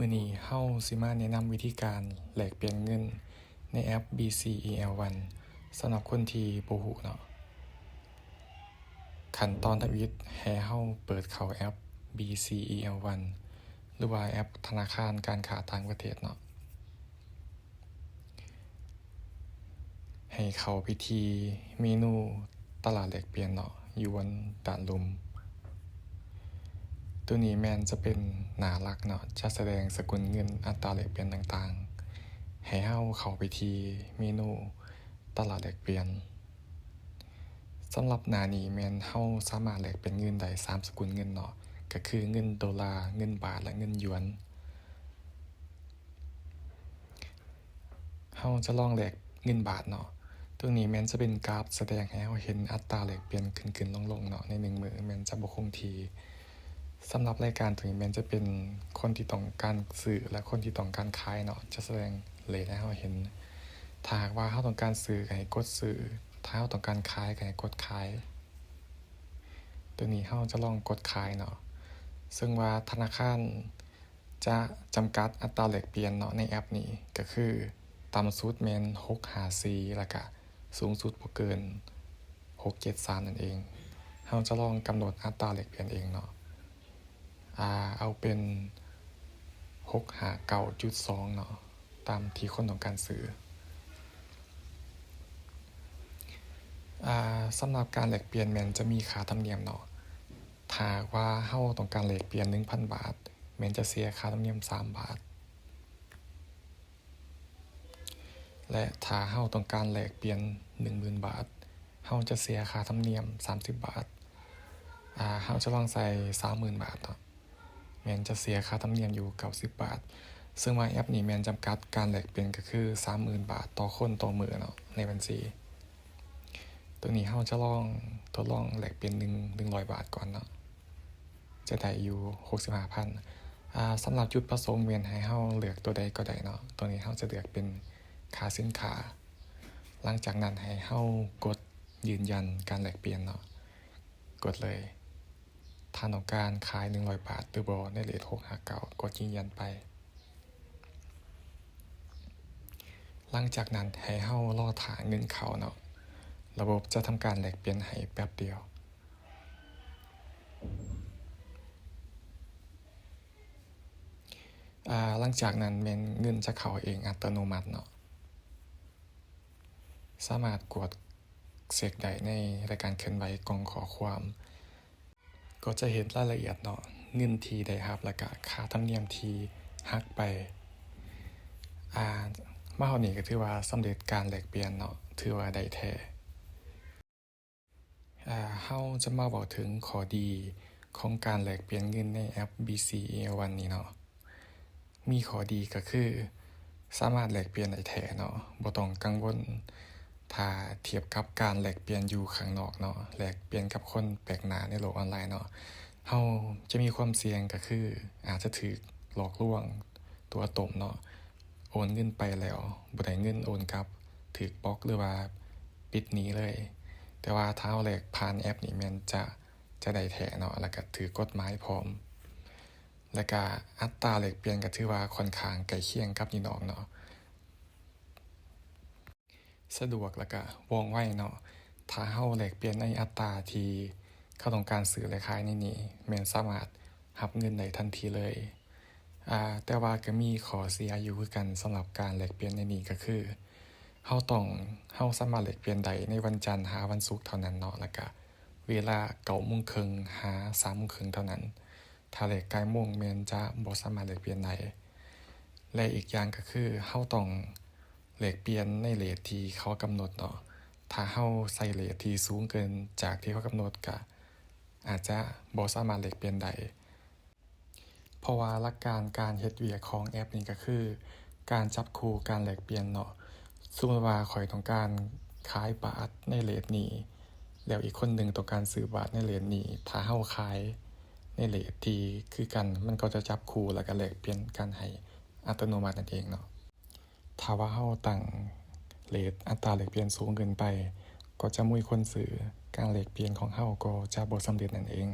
มื้อนี้เฮาสิมาแนะนำวิธีการแลกเปลี่ยนเงินในแอป BCEL1 สำหรับคนที่บ่รู้เนาะขั้นตอนทวิตให้เฮาเปิดเข้าแอป BCEL1 หรือว่าแอปธนาคารการค้าต่างประเทศเนาะให้เข้าไปที่เมนูตลาดแลกเปลี่ยนเนาะอยู่บนด้านลุม ตัวนี้แมนจะเป็นหนาลักเนาะจะแสดงสกุลเงินอัตราแลกเปลี่ยนต่างๆ ให้เฮาเข้าไปที่เมนูตลาดแลกเปลี่ยนสำหรับหน้านี้แมนเฮาสามารถแลกเป็นเงินได้3สกุลเงินเนาะก็คือเงินดอลลาร์เงินบาทและเงินหยวนเฮาจะลองแลกเงินบาทเนาะตรงนี้แมนจะเป็นกราฟแสดงให้เฮาเห็นอัตราแลกเปลี่ยนขึ้นๆลงๆเนาะใน1มื้อแมนจะบ่คงที่ สำหรับรายการตรงนี้แม่นจะเป็นคนที่ต้องการซื้อและคนที่ต้องการขายเนาะจะแสดงเรตให้เฮาเห็นถ้าหากว่าเฮาต้องการซื้อให้กดซื้อถ้าเฮาต้องการขายให้กดขาย ตัวนี้เฮาจะลองกดขายเนาะซึ่งว่าธนาคารจะจำกัดอัตราแลกเปลี่ยนเนาะในแอปนี้ก็คือต่ำสุดแม่น654แล้วก็สูงสุดบ่เกิน673นั่นเองเฮาจะลองกำหนดอัตราแลกเปลี่ยนเองเนาะ อ่าเอาเป็น659.2เนาะตามที่คนต้องการซื้ออ่าสำหรับการแลกเปลี่ยนแมนจะมีค่าธรรมเนียมเนาะถ้าว่าเฮาต้องการแลกเปลี่ยน 1,000 บาทแมนจะเสียค่าธรรมเนียม 3 บาท และถ้าเฮาต้องการแลกเปลี่ยน 10,000 บาทเฮาจะเสียค่าธรรมเนียม 30 บาทอ่าเฮาจะลองใส่30,000 บาทเนาะ แมนจะเสียค่าธรรมเนียมอยู่90บบาท ซึ่งว่าแอปนี้แมนจำกัดการแลกเปลี่ยนก็คือ30,000บาทต่อคนต่อมือเนาะในบัญชี ตัวนี้เฮาจะลองทดลองแลกเปลี่ยน1 100บาทก่อนเนาะจะได้อยู่65,000อ่าสำหรับจุดประสงค์แม่นให้เฮาเลือกตัวใดก็ได้เนาะตัวนี้เฮาจะเลือกเป็นค่าสินค้า หลังจากนั้นให้เฮากดยืนยันการแลกเปลี่ยนเนาะกดเลย ถ้าต้องการขาย 100 บาทหรือบ่ในเรต659กดยืนยันไป หลังจากนั้นให้เฮารอท่าเงินเขาเนาะระบบจะทำการแลกเปลี่ยนให้แป๊บเดียวหลังจากนั้นแม่นเงินจะเข้าเองอัตโนมัติเนาะสามารถกดเช็กได้ในรายการเคลื่อนไหวกองขอความ ก็จะเห็นรายละเอียดเนาะเงินทีได้รับแล้วก็ค่าธรรมเนียมทีหักไปอ่ามาฮอดนี้ก็ถือว่าสำเร็จการแลกเปลี่ยนเนาะถือว่าได้แท้อ่าเฮาจะมาเว้าถึงข้อดีของการแลกเปลี่ยนเงินในแอป BCEL1 นี้เนาะมีข้อดีก็คือ สามารถแลกเปลี่ยนได้แท้เนาะบ่ต้องกังวล ถ้าเทียบกับการแลกเปลี่ยนอยู่ข้างนอกเนาะแลกเปลี่ยนกับคนแปลกหน้าในโลกออนไลน์เนาะเฮาจะมีความเสี่ยงก็คือ อาจจะถูกหลอกลวงตัวตนเนาะโอนเงินไปแล้วบ่ได้เงินโอนกลับถูกบล็อกหรือว่าปิดหนีเลย แต่ว่าถ้าเราแลกผ่านแอปนี้แม่นจะจะได้แท้เนาะแล้วก็ถูกกฎหมายพร้อม แล้วก็อัตราแลกเปลี่ยนก็ถือว่าค่อนข้างใกล้เคียงกับพี่น้องเนาะ สะดวกแล้วก็ว่องไวเนาะถ้าเฮาแลกเปลี่ยนในอัตราที่เขาต้องการซื้อและขายในนี้แม่นสามารถรับเงินได้ทันทีเลยอ่าแต่ว่าก็มีข้อเสียอยู่คือกันสำหรับการแลกเปลี่ยนในนี้ก็คือเฮาต้องเฮาสามารถแลกเปลี่ยนได้ในวันจันทร์หาวันศุกร์เท่านั้นเนาะแล้วก็เวลา9:30หา3:30เท่านั้น ถ้าแลกใกล้โมงแม่นจะบ่สามารถแลกเปลี่ยนได้และอีกอย่างก็คือเฮาต้อง แลกเปลี่ยนในเรตที่เขากำหนดเนาะถ้าเฮาใส่เรตที่สูงเกินจากที่เขากำหนดก็อาจจะบ่สามารถแลกเปลี่ยนได้เพราะว่าหลักการการเฮ็ดเวียของแอปนี้ก็คือ การจับคู่การแลกเปลี่ยนเนาะสมมติว่าข้อยต้องการขายบาทในเรตนี้แล้วอีกคนหนึ่งต้องการซื้อบาทในเรตนี้ถ้าเฮาขายในเรตที่คือกันมันก็จะจับคู่แล้วก็แลกเปลี่ยนกันให้อัตโนมัตินั่นเองเนาะ ถ้าว่าเฮาตั้งเลทอัตราแลกเปลี่ยนสูงเกินไป ก็จะบ่ยคนซื้อการแลกเปลี่ยนของเฮาก็จะบ่สำเร็จนั่นเอง